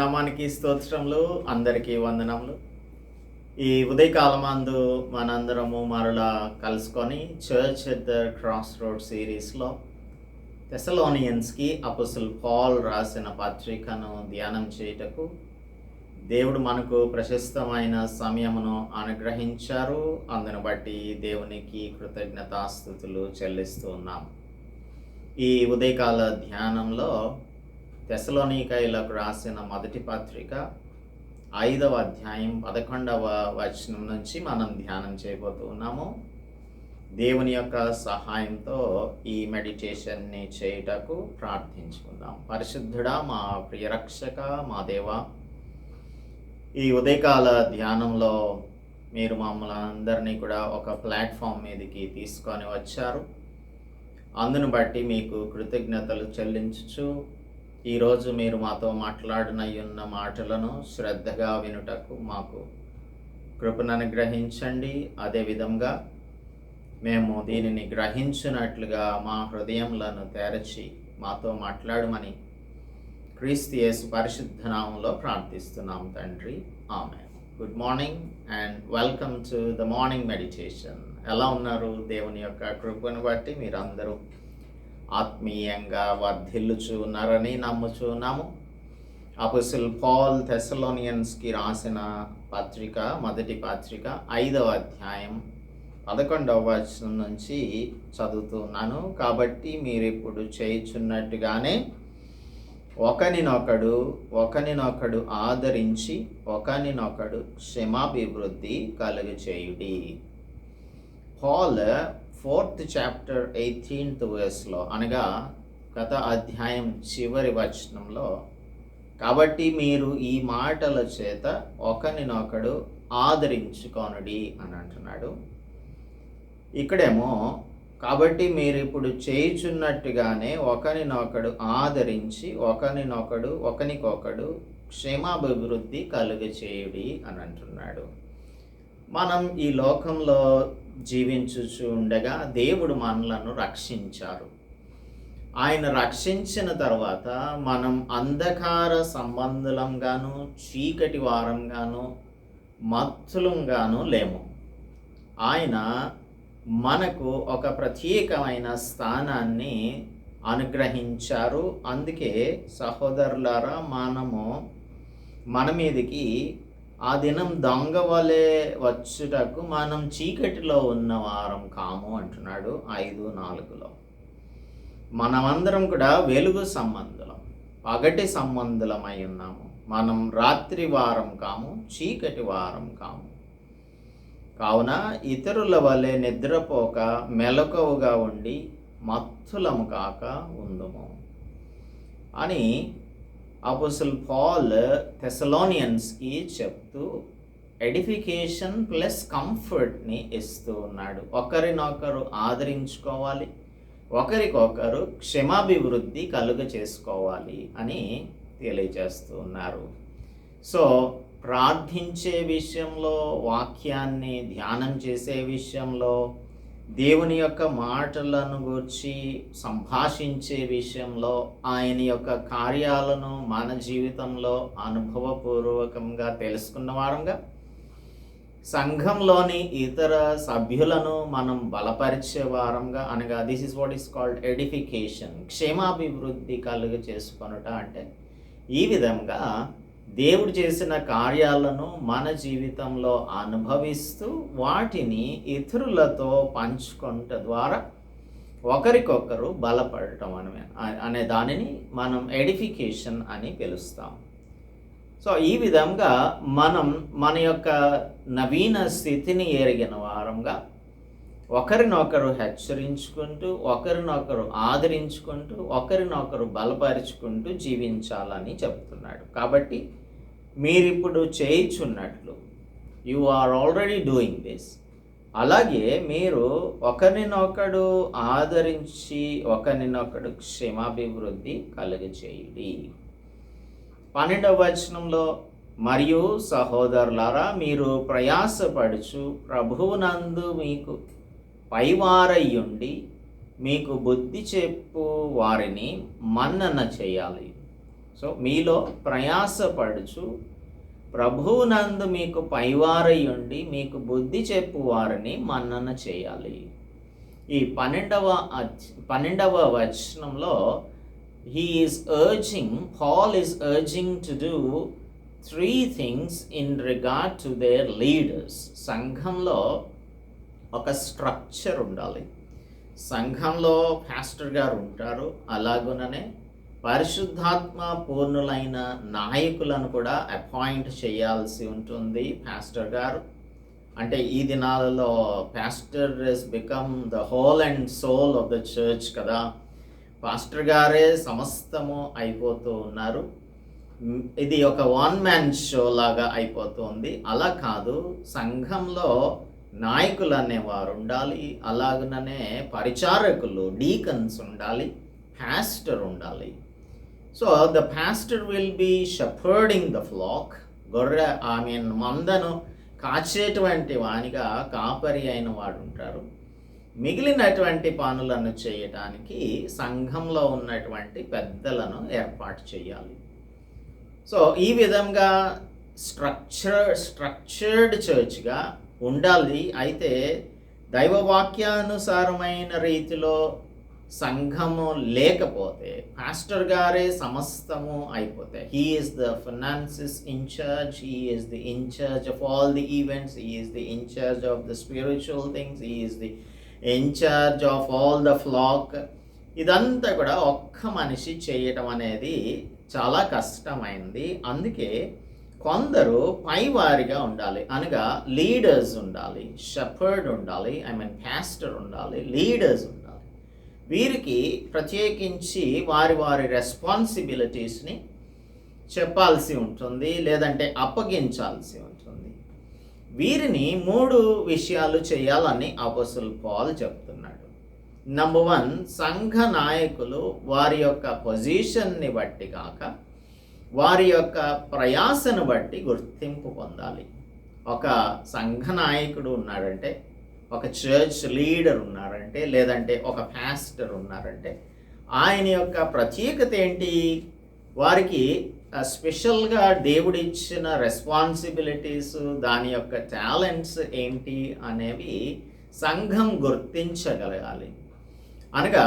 God దేవుని స్తోత్రములు అందరికీ వందనములు. ఈ ఉదయకాలమందు మనందరము మరలా కలుసుకొని church at the cross road సిరీస్లో థెసలోనియన్స్కి అపసుల్ పాల్ రాసిన పత్రికను ధ్యానం చేయుటకు దేవుడు మనకు ప్రశస్తమైన సమయమును అనుగ్రహించారు. అందును బట్టి దేవునికి కృతజ్ఞతాస్థుతులు చెల్లిస్తూ ఉన్నాం ఈ ఉదయకాల ధ్యానంలో తెసలోనికాయలకు రాసిన మొదటి పత్రిక ఐదవ అధ్యాయం పదకొండవ వచనం నుంచి మనం ధ్యానం చేయబోతూ ఉన్నాము. దేవుని యొక్క సహాయంతో ఈ మెడిటేషన్ని చేయుటకు ప్రార్థించుకుందాం. పరిశుద్ధుడా మా ప్రియరక్షక మా దేవ ఈ ఉదయకాల ధ్యానంలో మీరు మమ్మల్ని అందరినీ కూడా ఒక ప్లాట్ఫామ్ మీదకి తీసుకొని వచ్చారు. అందును బట్టి మీకు కృతజ్ఞతలు చెల్లించుచు ఈరోజు మీరు మాతో మాట్లాడినయున్న మాటలను శ్రద్ధగా వినుటకు మాకు కృపను అనుగ్రహించండి అదేవిధంగా మేము దీనిని గ్రహించినట్లుగా మా హృదయంలను తెరచి మాతో మాట్లాడమని క్రీస్తు యేసు పరిశుద్ధ నామంలో ప్రార్థిస్తున్నాం తండ్రి. ఆమె good morning and welcome to the morning meditation ఎలా ఉన్నారు? దేవుని యొక్క కృపను బట్టి మీరందరూ ఆత్మీయంగా వర్ధిల్లుచు ఉన్నారని నమ్ముచు అపుసిల్ పాల్ థెసలోనియన్స్కి రాసిన పత్రిక మొదటి పత్రిక ఐదవ అధ్యాయం పదకొండవ వచనం నుంచి చదువుతున్నాను. కాబట్టి మీరు ఇప్పుడు చేయుచున్నట్టుగానే ఒకనినొకడు ఒకనినొకడు ఆదరించి ఒకనినొకడు క్షమాభివృద్ధి కలుగు చేయుడి పాల్ ఫోర్త్ చాప్టర్ ఎయిటీన్త్ వర్స్లో అనగా గత అధ్యాయం చివరి వచనంలో కాబట్టి మీరు ఈ మాటల చేత ఒకరినొకడు ఆదరించుకొనుడి అని అంటున్నాడు. ఇక్కడేమో కాబట్టి మీరు ఇప్పుడు చేయుచున్నట్టుగానే ఒకరినొకడు ఆదరించి ఒకరినొకడు ఒకనికొకడు క్షేమాభివృద్ధి కలుగ చేయుడి అని అంటున్నాడు. మనం ఈ లోకంలో జీవించుచు ఉండగా దేవుడు మనలను రక్షించారు. ఆయన రక్షించిన తర్వాత మనం అంధకార సంబంధులంగాను చీకటి వారంగాను మత్తులంగాను లేము. ఆయన మనకు ఒక ప్రత్యేకమైన స్థానాన్ని అనుగ్రహించారు. అందుకే సహోదరులారా మనము మన మీదకి ఆ దినం దొంగ వలె వచ్చుటకు మనం చీకటిలో ఉన్న వారం కాము అంటున్నాడు ఐదు నాలుగులో. మనమందరం కూడా వెలుగు సంబంధులం పగటి సంబంధులమై ఉన్నాము. మనం రాత్రి వారం కాము చీకటి వారం కాము. కావున ఇతరుల వలె నిద్రపోక మెలకువగా ఉండి మత్తులము కాక ఉందము అని అపోసల్ పాల్ థెసలోనియన్స్కి చెప్తూ ఎడిఫికేషన్ ప్లస్ కంఫర్ట్ని ఇస్తూ ఉన్నాడు. ఒకరినొకరు ఆదరించుకోవాలి ఒకరికొకరు క్షమాభివృద్ధి కలుగ చేసుకోవాలి అని తెలియజేస్తూ ఉన్నారు. సో ప్రార్థించే విషయంలో వాక్యాన్ని ధ్యానం చేసే విషయంలో దేవుని యొక్క మాటలను గురించి సంభాషించే విషయంలో ఆయన యొక్క కార్యాలను మన జీవితంలో అనుభవపూర్వకంగా తెలుసుకున్న వారంగా సంఘంలోని ఇతర సభ్యులను మనం బలపరిచే వారంగా అనగా this is what is called edification క్షేమాభివృద్ధి కలుగ చేసుకొనుట అంటే ఈ విధంగా దేవుడు చేసిన కార్యాలను మన జీవితంలో అనుభవిస్తూ వాటిని ఇతరులతో పంచుకుంట ద్వారా ఒకరికొకరు బలపడటం అని అనే దానిని మనం ఎడిఫికేషన్ అని పిలుస్తాం. సో ఈ విధంగా మనం మన యొక్క నవీన స్థితిని ఎరిగిన వారంగా ఒకరినొకరు హెచ్చరించుకుంటూ ఒకరినొకరు ఆదరించుకుంటూ ఒకరినొకరు బలపరుచుకుంటూ జీవించాలని చెప్తున్నాడు. కాబట్టి మీరిప్పుడు చేయించున్నట్లు. You are already doing this అలాగే మీరు ఒకరినొకడు ఆదరించి ఒకరినొకడు క్షమాభివృద్ధి కలుగచేయుడి. పన్నెండవ వచనంలో మరియు సహోదరులారా మీరు ప్రయాసపడుచు ప్రభువునందు మీకు పైవారయ్యుండి మీకు బుద్ధి చెప్పు వారిని మన్నన చేయాలి. సో మీలో ప్రయాసపడుచు ప్రభువునందు మీకు పైవారై ఉండి మీకు బుద్ధి చెప్పు వారిని మన్నన చేయాలి. ఈ పన్నెండవ పన్నెండవ వచనంలో he is urging Paul is urging to do three things in regard to their leaders సంఘంలో ఒక స్ట్రక్చర్ ఉండాలి. సంఘంలో పాస్టర్ గారు ఉంటారు. అలాగుననే పరిశుద్ధాత్మ పూర్ణులైన నాయకులను కూడా అపాయింట్ చేయాల్సి ఉంటుంది పాస్టర్ గారు. అంటే ఈ దినాలలో pastor is become the whole and soul of the church కదా. పాస్టర్ గారే సమస్తము అయిపోతూ ఉన్నారు. ఇది ఒక వన్ మ్యాన్ షో లాగా అయిపోతుంది అలా కాదు సంఘంలో నాయకులు అనేవారు ఉండాలి అలాగనే పరిచారకులు డీకన్స్ ఉండాలి పాస్టర్ ఉండాలి. So the pastor will be shepherding the flock గొర్రె ఐ మీన్ మందను కాచేటువంటి వానిగా కాపరి అయిన వాడు ఉంటారు. మిగిలినటువంటి పనులను చేయటానికి సంఘంలో ఉన్నటువంటి పెద్దలను ఏర్పాటు చేయాలి. సో ఈ విధంగా స్ట్రక్చర్ స్ట్రక్చర్డ్ చర్చ్గా ఉండాలి. అయితే దైవవాక్యానుసారమైన రీతిలో సంఘము లేకపోతే పాస్టర్ గారే సమస్తము అయిపోతే he is the finances in charge he is the in charge of all the events he is the in charge of the spiritual things he is the in charge of all the flock ఇదంతా కూడా ఒక్క మనిషి చేయటం అనేది చాలా కష్టమైంది. అందుకే కొందరు పైవారిగా ఉండాలి. అనగా లీడర్స్ ఉండాలి షఫర్డ్ ఉండాలి ఐ మీన్ పాస్టర్ ఉండాలి లీడర్స్ ఉండాలి. వీరికి ప్రత్యేకించి వారి వారి రెస్పాన్సిబిలిటీస్ని చెప్పాల్సి ఉంటుంది లేదంటే అప్పగించాల్సి ఉంటుంది. వీరిని మూడు విషయాలు చేయాలని అపసుల్ పాల్ చెప్తున్నాడు. నంబర్ వన్ సంఘ నాయకులు వారి యొక్క పొజిషన్ని బట్టి కాక వారి యొక్క ప్రయాసను బట్టి గుర్తింపు పొందాలి. ఒక సంఘ నాయకుడు ఉన్నాడంటే ఒక చర్చ్ లీడర్ ఉన్నాడు. ఉన్నారంటే లేదంటే ఒక పాస్టర్ ఉన్నారంటే ఆయన యొక్క ప్రత్యేకత ఏంటి? వారికి స్పెషల్గా దేవుడిచ్చిన రెస్పాన్సిబిలిటీస్ దాని యొక్క టాలెంట్స్ ఏంటి అనేవి సంఘం గుర్తించగలగాలి. అనగా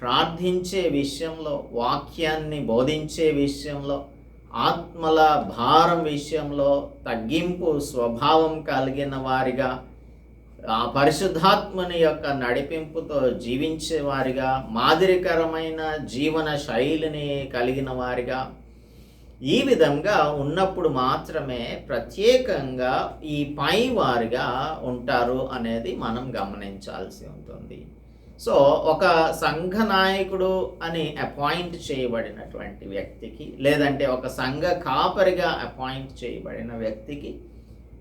ప్రార్థించే విషయంలో వాక్యాన్ని బోధించే విషయంలో ఆత్మల భారం విషయంలో తగ్గింపు స్వభావం కలిగిన వారిగా పరిశుద్ధాత్మని యొక్క నడిపింపుతో జీవించే వారిగా మాదిరికరమైన జీవన శైలిని కలిగిన వారిగా ఈ విధంగా ఉన్నప్పుడు మాత్రమే ప్రత్యేకంగా ఈ పై వారిగా ఉంటారు అనేది మనం గమనించాల్సి ఉంటుంది. సో ఒక సంఘ నాయకుడు అని అపాయింట్ చేయబడినటువంటి వ్యక్తికి లేదంటే ఒక సంఘ కాపరిగా అపాయింట్ చేయబడిన వ్యక్తికి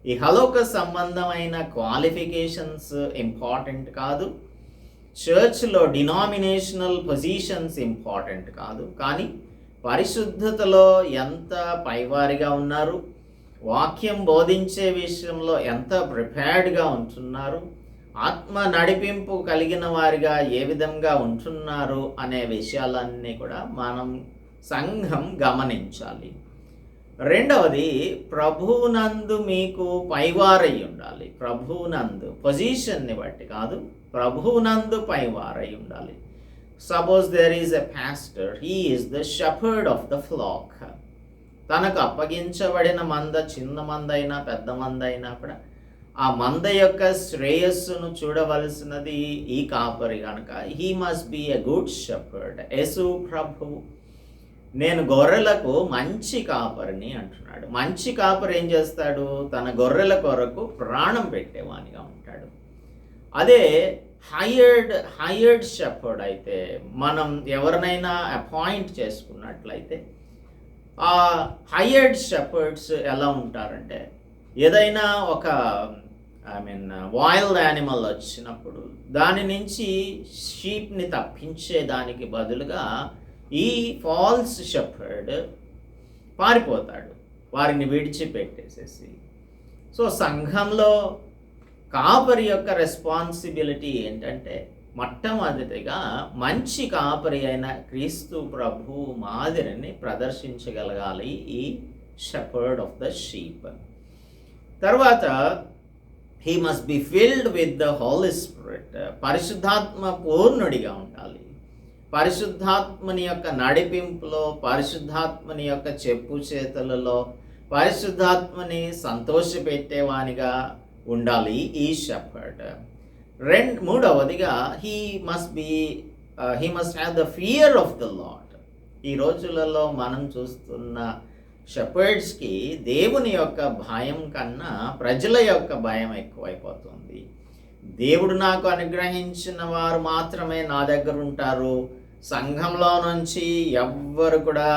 ఈ హలోక సంబంధమైన క్వాలిఫికేషన్స్ ఇంపార్టెంట్ కాదు. చర్చ్లో డినామినేషనల్ పొజిషన్స్ ఇంపార్టెంట్ కాదు. కానీ పరిశుద్ధతలో ఎంత పైవారిగా ఉన్నారు? వాక్యం బోధించే విషయంలో ఎంత ప్రిపేర్డ్గా ఉంటున్నారు? ఆత్మ నడిపింపు కలిగిన వారిగా ఏ విధంగా ఉంటున్నారు? అనే విషయాలన్నీ కూడా మనం సంఘం గమనించాలి. రెండవది ప్రభువునందు మీకు పైవారై ఉండాలి. ప్రభువునందు పొజిషన్ని బట్టి కాదు ప్రభువునందు పైవారై ఉండాలి. Suppose there is a pastor he is the shepherd of the flock. తనకు అప్పగించబడిన మంద చిన్న మంద అయినా పెద్ద మందైనా కూడా ఆ మంద యొక్క శ్రేయస్సును చూడవలసినది ఈ కాపరి కనుక. He must be a good shepherd Yesu ప్రభు నేను గొర్రెలకు మంచి కాపరిని అంటున్నాడు. మంచి కాపరి ఏం చేస్తాడు? తన గొర్రెల కొరకు ప్రాణం పెట్టేవానిగా ఉంటాడు. అదే హైయర్డ్ హైయర్డ్ షెఫర్డ్ అయితే మనం ఎవరినైనా అపాయింట్ చేసుకున్నట్లయితే ఆ హైయర్డ్ షెఫర్డ్స్ ఎలా ఉంటారంటే ఏదైనా ఒక ఐ మీన్ వైల్డ్ యానిమల్ వచ్చినప్పుడు దాని నుంచి షీప్ని తప్పించే దానికి బదులుగా ఈ ఫాల్స్ షెఫర్డ్ పారిపోతాడు. వారిని విడిచిపెట్టేసేసి. సో సంఘంలో కాపరి యొక్క రెస్పాన్సిబిలిటీ ఏంటంటే మొట్టమొదటిగా మంచి కాపరి అయిన క్రీస్తు ప్రభు మాదిరిని ప్రదర్శించగలగాలి ఈ షఫర్డ్ ఆఫ్ ద షీప్. తర్వాత he must be filled with the holy spirit పరిశుద్ధాత్మ పూర్ణుడిగా ఉండాలి. పరిశుద్ధాత్మని యొక్క నడిపింపులో పరిశుద్ధాత్మని యొక్క చెప్పు చేతులలో పరిశుద్ధాత్మని సంతోషపెట్టేవానిగా ఉండాలి ఈ షెపర్డ్ రెండు మూడవదిగా he must be he must have the fear of the lord ఈ రోజులలో మనం చూస్తున్న షెపర్డ్స్కి దేవుని యొక్క భయం కన్నా ప్రజల యొక్క భయం ఎక్కువైపోతుంది. దేవుడు నాకు అనుగ్రహించిన వారు మాత్రమే నా దగ్గర ఉంటారు సంఘంలో నుంచి ఎవ్వరు కూడా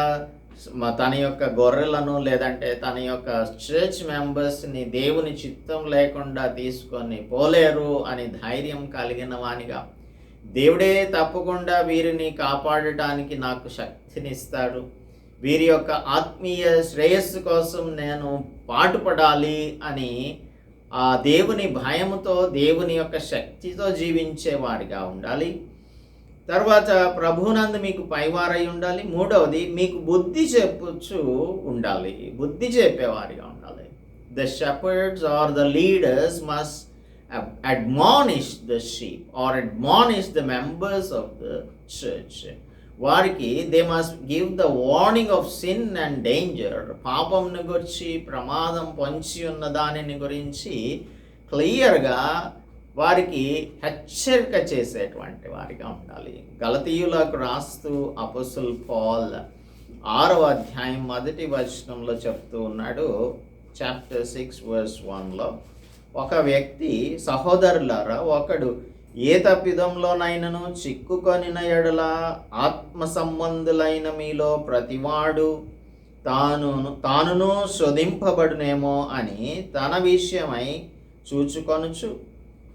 తన యొక్క గొర్రెలను లేదంటే తన యొక్క చర్చ్ మెంబర్స్ని దేవుని చిత్తం లేకుండా తీసుకొని పోలేరు అని ధైర్యం కలిగిన వానిగా. దేవుడే తప్పకుండా వీరిని కాపాడటానికి నాకు శక్తినిస్తాడు. వీరి యొక్క ఆత్మీయ శ్రేయస్సు కోసం నేను పాటుపడాలి అని ఆ దేవుని భయముతో దేవుని యొక్క శక్తితో జీవించే వారిగా ఉండాలి. తర్వాత ప్రభునందు మీకు పైవారై ఉండాలి. మూడవది మీకు బుద్ధి చెప్పచ్చు ఉండాలి. బుద్ధి చెప్పేవారిగా ఉండాలి. The shepherds are the leaders must admonish the sheep or admonish the members of the church వారికి they must give the warning of sin and danger పాపంను గురించి ప్రమాదం పొంచి ఉన్న దానిని గురించి క్లియర్గా వారికి హెచ్చరిక చేసేటువంటి వారిగా ఉండాలి. గలతీయులకు రాస్తూ అపసుల్ పాల్ ఆరవ అధ్యాయం మొదటి వచనంలో చెప్తూ ఉన్నాడు. చాప్టర్ సిక్స్ వర్స్ వన్లో ఒక వ్యక్తి సహోదరులారా ఒకడు ఏ తప్పిదంలోనైనను చిక్కుకొనిన ఎడల ఆత్మ సంబంధులైన మీలో ప్రతివాడు తాను తానును శోధింపబడునేమో అని తన విషయమై చూచుకొనుచు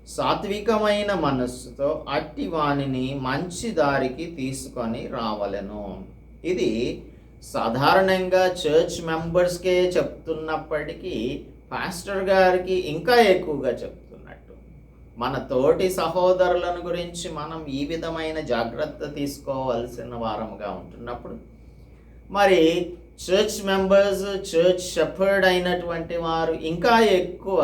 సాత్వికమైన మనస్సుతో అట్టి వానిని మంచి దారికి తీసుకొని రావలెను. ఇది సాధారణంగా చర్చ్ మెంబర్స్కే చెప్తున్నప్పటికీ పాస్టర్ గారికి ఇంకా ఎక్కువగా చెప్తున్నట్టు. మన తోటి సహోదరులను గురించి మనం ఈ విధమైన జాగ్రత్త తీసుకోవాల్సిన వారముగా ఉంటున్నప్పుడు మరి చర్చ్ మెంబర్స్ చర్చ్ షెఫర్డ్ అయినటువంటి వారు ఇంకా ఎక్కువ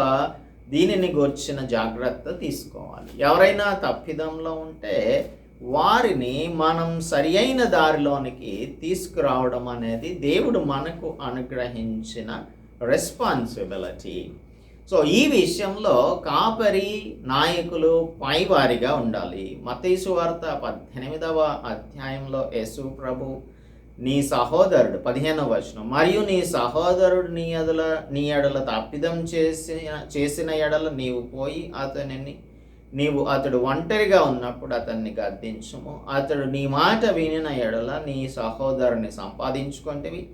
దీనిని గుర్చిన జాగ్రత్త తీసుకోవాలి. ఎవరైనా తప్పిదంలో ఉంటే వారిని మనం సరి అయిన దారిలోనికి తీసుకురావడం అనేది దేవుడు మనకు అనుగ్రహించిన రెస్పాన్సిబిలిటీ సో ఈ విషయంలో కాపరి నాయకులు పైవారిగా ఉండాలి. మతీసు వార్త పద్దెనిమిదవ అధ్యాయంలో యేసు ప్రభు నీ సహోదరుడు పదిహేనవ వచనం. మరియు నీ సహోదరుడు నీ ఎడల నీ ఎడల తప్పిదం చేసిన చేసిన ఎడల నీవు పోయి అతనిని నీవు అతడు ఒంటరిగా ఉన్నప్పుడు అతన్ని గద్దించుము. అతడు నీ మాట వినిన ఎడల నీ సహోదరుని సంపాదించుకుంటేవి.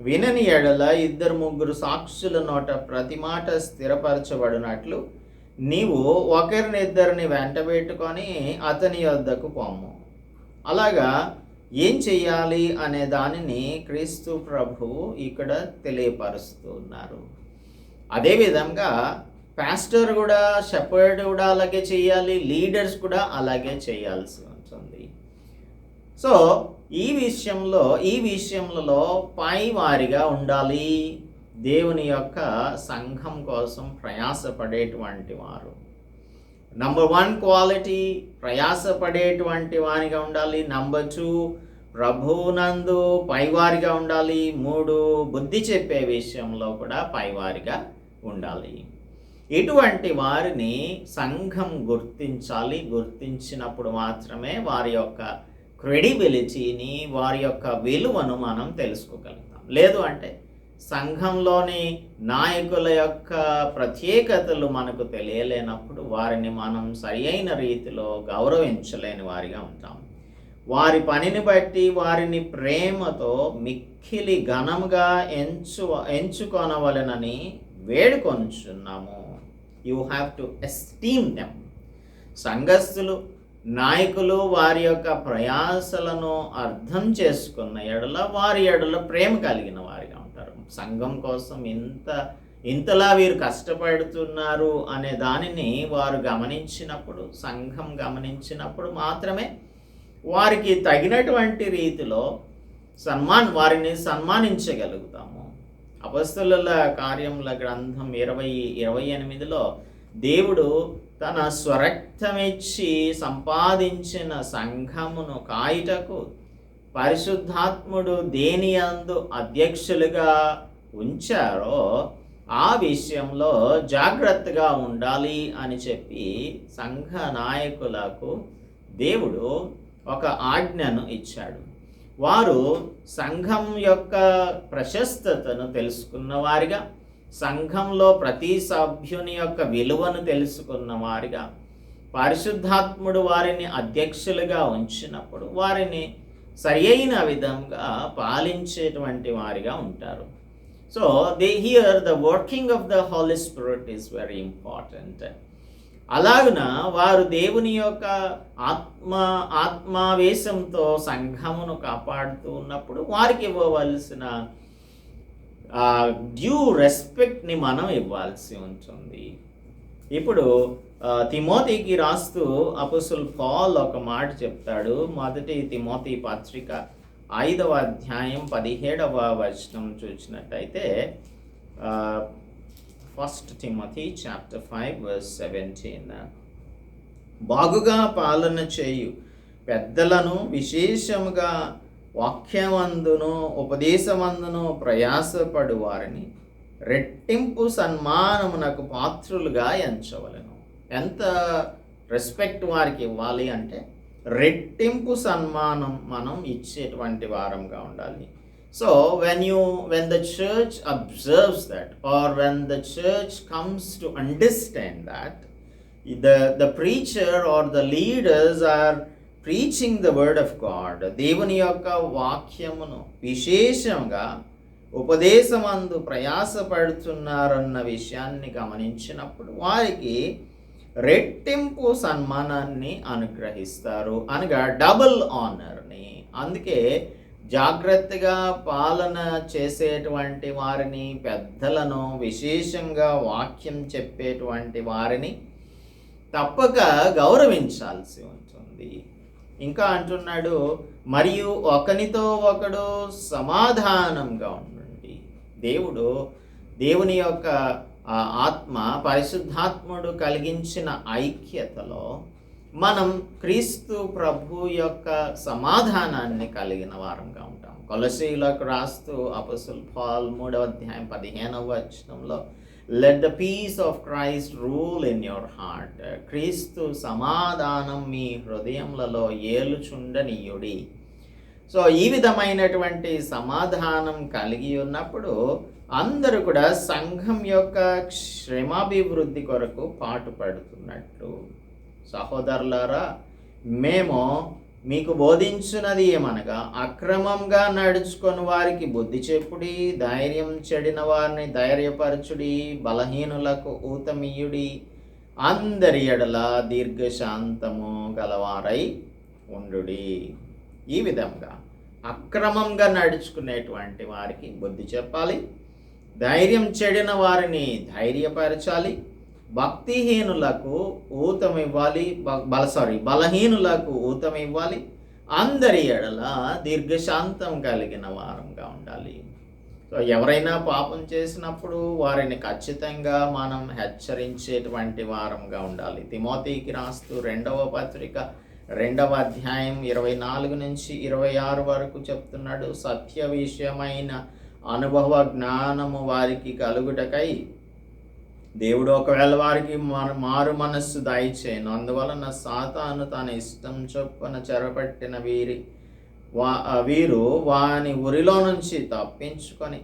వినని ఎడల ఇద్దరు ముగ్గురు సాక్షుల నోట ప్రతి మాట స్థిరపరచబడినట్లు నీవు ఒకరిని ఇద్దరిని వెంటబెట్టుకొని అతని వద్దకు పొమ్ము. అలాగా ఏం చేయాలి అనే దానిని క్రీస్తు ప్రభువు ఇక్కడ తెలియపరుస్తున్నారు అదేవిధంగా పాస్టర్ కూడా షెపర్డ్ కూడా అలాగే చేయాలి లీడర్స్ కూడా అలాగే చేయాల్సి ఉంటుంది. సో ఈ విషయంలో ఈ విషయంలో పై వారిగా ఉండాలి దేవుని యొక్క సంఘం కోసం ప్రయాసపడేటువంటి వారు. నంబర్ వన్ క్వాలిటీ ప్రయాసపడేటువంటి వారిగా ఉండాలి. నంబర్ టూ ప్రభునందు పైవారిగా ఉండాలి. మూడు బుద్ధి చెప్పే విషయంలో కూడా పైవారిగా ఉండాలి. ఇటువంటి వారిని సంఘం గుర్తించాలి. గుర్తించినప్పుడు మాత్రమే వారి యొక్క క్రెడిబిలిటీని వారి యొక్క విలువను మనం తెలుసుకోగలుగుతాం. లేదు అంటే సంఘంలోని నాయకుల యొక్క ప్రత్యేకతలు మనకు తెలియలేనప్పుడు వారిని మనం సరి అయిన రీతిలో గౌరవించలేని వారిగా ఉంటాం. వారి పనిని బట్టి వారిని ప్రేమతో మిక్కిలి ఘనంగా ఎంచు ఎంచుకొనవలెనని వేడుకొంచున్నాము. You have to esteem them సంఘస్థులు నాయకులు వారి యొక్క ప్రయాసలను అర్థం చేసుకున్న ఎడల వారి ఎడల ప్రేమ కలిగిన వారిగా సంఘం కోసం ఇంత ఇంతలా వీరు కష్టపడుతున్నారు అనే దానిని వారు గమనించినప్పుడు సంఘం గమనించినప్పుడు మాత్రమే వారికి తగినటువంటి రీతిలో సన్మాన్ వారిని సన్మానించగలుగుతాము. అపస్తుల కార్యముల గ్రంథం ఇరవై ఇరవై ఎనిమిదిలో దేవుడు తన స్వరక్తమిచ్చి సంపాదించిన సంఘమును కాయుటకు పరిశుద్ధాత్ముడు దేని అందు అధ్యక్షులుగా ఉంచారో ఆ విషయంలో జాగ్రత్తగా ఉండాలి అని చెప్పి సంఘ నాయకులకు దేవుడు ఒక ఆజ్ఞను ఇచ్చాడు. వారు సంఘం యొక్క ప్రశస్తతను తెలుసుకున్న వారిగా సంఘంలో ప్రతి సభ్యుని యొక్క విలువను తెలుసుకున్న వారిగా పరిశుద్ధాత్ముడు వారిని అధ్యక్షులుగా ఉంచినప్పుడు వారిని సరి అయిన విధంగా పాలించేటువంటి వారిగా ఉంటారు. So they hear the working of the holy spirit is very important అలాగున వారు దేవుని యొక్క ఆత్మ ఆత్మావేశంతో సంఘమును కాపాడుతూ ఉన్నప్పుడు వారికి ఇవ్వవలసిన డ్యూ రెస్పెక్ట్ని మనం ఇవ్వాల్సి ఉంటుంది. ఇప్పుడు తిమోతికి రాస్తూ అపుసుల్ పాల్ ఒక మాట చెప్తాడు. మొదటి తిమోతి పత్రిక ఐదవ అధ్యాయం పదిహేడవ వచనం చూసినట్టయితే first Timothy chapter five seventeen బాగుగా పాలన చేయు పెద్దలను విశేషముగా వాక్యమందును ఉపదేశమందును ప్రయాసపడు వారిని రెట్టింపు సన్మానమునకు పాత్రులుగా ఎంచవలను. ఎంత రెస్పెక్ట్ వారికి ఇవ్వాలి అంటే రెట్టింపు సన్మానం మనం ఇచ్చేటువంటి వారంగా ఉండాలి. So when you when the church observes that or when the church comes to understand that the the preacher or the leaders are preaching the word of God దేవుని యొక్క వాక్యమును విశేషంగా ఉపదేశమందు ప్రయాసపడుతున్నారన్న విషయాన్ని గమనించినప్పుడు వారికి రెట్టింపు సన్మానాన్ని అనుగ్రహిస్తారు అనగా డబుల్ ఆనర్ని. అందుకే జాగ్రత్తగా పాలన చేసేటువంటి వారిని పెద్దలను విశేషంగా వాక్యం చెప్పేటువంటి వారిని తప్పక గౌరవించాల్సి ఉంటుంది. ఇంకా అంటున్నాడు మరియు ఒకనితో ఒకడు సమాధానంగా ఉండండి. దేవుడు దేవుని యొక్క ఆ ఆత్మ పరిశుద్ధాత్ముడు కలిగించిన ఐక్యతలో మనం క్రీస్తు ప్రభు యొక్క సమాధానాన్ని కలిగిన వారంగా ఉంటాం. కొలసీలకు రాస్తూ అపసుల్ పాల్ మూడవ అధ్యాయం పదిహేనవ వచనంలో let the peace of Christ rule in your heart క్రీస్తు సమాధానం మీ హృదయములలో ఏలుచుండనీయుడి. సో ఈ విధమైనటువంటి సమాధానం కలిగి ఉన్నప్పుడు అందరూ కూడా సంఘం యొక్క క్షేమాభివృద్ధి కొరకు పాటుపడుతున్నట్లు సహోదరులారా మేము మీకు బోధించున్నది ఏమనగా అక్రమంగా నడుచుకొని వారికి బుద్ధి చెప్పుడి ధైర్యం చెడిన వారిని ధైర్యపరచుడి బలహీనులకు ఊతమీయుడి అందరి ఎడల దీర్ఘశాంతము గలవారై ఉండుడి. ఈ విధంగా అక్రమంగా నడుచుకునేటువంటి వారికి బుద్ధి చెప్పాలి. ధైర్యం చెడిన వారిని ధైర్యపరచాలి. భక్తిహీనులకు ఊతం ఇవ్వాలి బ- బల సారీ బలహీనులకు ఊతం ఇవ్వాలి అందరి ఎడల దీర్ఘశాంతం కలిగిన వారంగా ఉండాలి. సో ఎవరైనా పాపం చేసినప్పుడు వారిని ఖచ్చితంగా మనం హెచ్చరించేటువంటి వారంగా ఉండాలి. తిమోతికి రాస్తూ రెండవ పత్రిక రెండవ అధ్యాయం ఇరవై నాలుగు నుంచి ఇరవై ఆరు వరకు చెప్తున్నాడు సత్య విషయమైన అనుభవ జ్ఞానము వారికి కలుగుటకై దేవుడు ఒకవేళ వారికి మారు మారు మనస్సు దయచేయను అందువలన సాతాను తన ఇష్టం చొప్పున చెరపట్టిన వీరి వా వీరు వాని ఉరిలో నుంచి తప్పించుకొని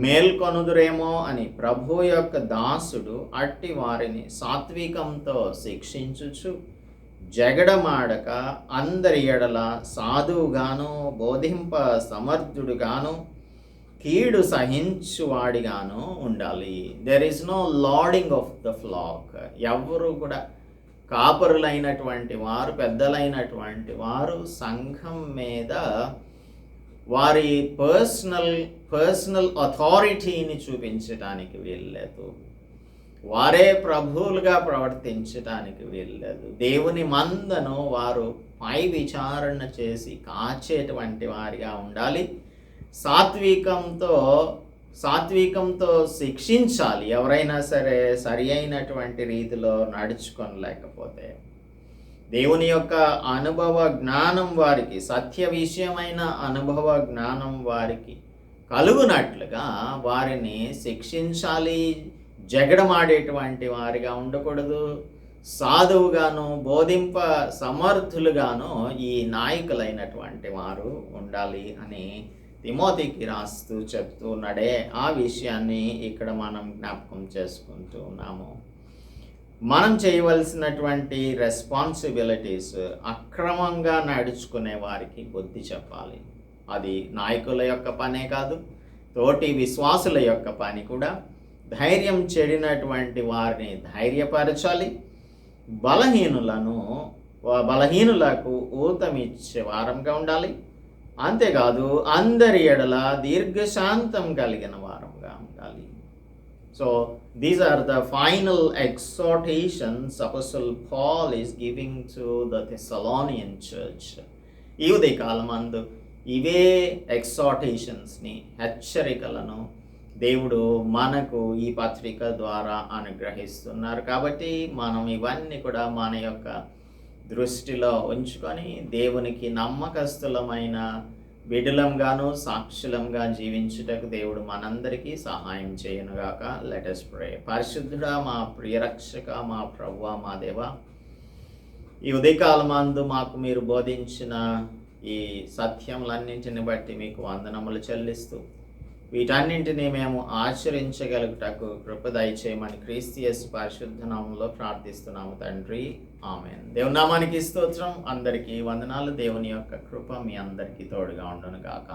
మేల్కొనుదురేమో అని ప్రభు యొక్క దాసుడు అట్టి వారిని సాత్వికంతో శిక్షించుచు జగడమాడక అందరి ఎడల సాధువుగాను బోధింప సమర్థుడుగాను కీడు సహించువాడిగాను ఉండాలి. There is no lording of the flock ఎవరు కూడా కాపరులైనటువంటి వారు పెద్దలైనటువంటి వారు సంఘం మీద వారి పర్సనల్ పర్సనల్ అథారిటీని చూపించడానికి వీల్లేదు. వారే ప్రభువులుగా ప్రవర్తించడానికి వీల్లేదు. దేవుని మందను వారు పై విచారణ చేసి కాచేటువంటి వారిగా ఉండాలి. సాత్వికంతో సాత్వికంతో శిక్షించాలి. ఎవరైనా సరే సరి అయినటువంటి రీతిలో నడుచుకొనలేకపోతే. దేవుని యొక్క అనుభవ జ్ఞానం వారికి సత్య విషయమైన అనుభవ జ్ఞానం వారికి కలుగునట్లుగా వారిని శిక్షించాలి. జగడమాడేటువంటి వారిగా ఉండకూడదు. సాధువుగాను బోధింప సమర్థులుగాను ఈ నాయకులైనటువంటి వారు ఉండాలి అని తిమోతికి రాస్తూ చెప్తూ ఉన్నాడే. ఆ విషయాన్ని ఇక్కడ మనం జ్ఞాపకం చేసుకుంటూ ఉన్నాము. మనం చేయవలసినటువంటి రెస్పాన్సిబిలిటీస్ అక్రమంగా నడుచుకునే వారికి బుద్ధి చెప్పాలి. అది నాయకుల యొక్క పనే కాదు తోటి విశ్వాసుల యొక్క పని కూడా. ధైర్యం చెడినటువంటి వారిని ధైర్యపరచాలి. బలహీనులను బలహీనులకు ఊతమిచ్చే వారంగా ఉండాలి. అంతేకాదు అందరి ఎడల దీర్ఘశాంతం కలిగిన వారంగా ఉండాలి. So these are the final exhortations apostle Paul is giving to the Thessalonian church ఈ ఉదయకాలమందు ఇవే ఎక్సాటేషన్స్ని హెచ్చరికలను దేవుడు మనకు ఈ పత్రిక ద్వారా అనుగ్రహిస్తున్నారు. కాబట్టి మనం ఇవన్నీ కూడా మన యొక్క దృష్టిలో ఉంచుకొని దేవునికి నమ్మకస్తులమైన విడులంగాను సాక్షులంగా జీవించుటకు దేవుడు మనందరికీ సహాయం చేయనుగాక. లెటస్ ప్రే పరిశుద్ధుడా మా ప్రియరక్షక మా ప్రవ్వ మా దేవ ఈ ఉదయకాలమందు మాకు మీరు బోధించిన ఈ సత్యములన్నింటిని బట్టి మీకు వందనములు చెల్లిస్తూ వీటన్నింటినీ మేము ఆచరించగలుగుటకు కృప దయచేయమని క్రీస్తియస్ పరిశుద్ధ నామంలో ప్రార్థిస్తున్నాము తండ్రి. ఆమె దేవునామానికి స్తోత్రం. అందరికీ వందనాలు. దేవుని యొక్క కృప మీ అందరికీ తోడుగా ఉండను కాక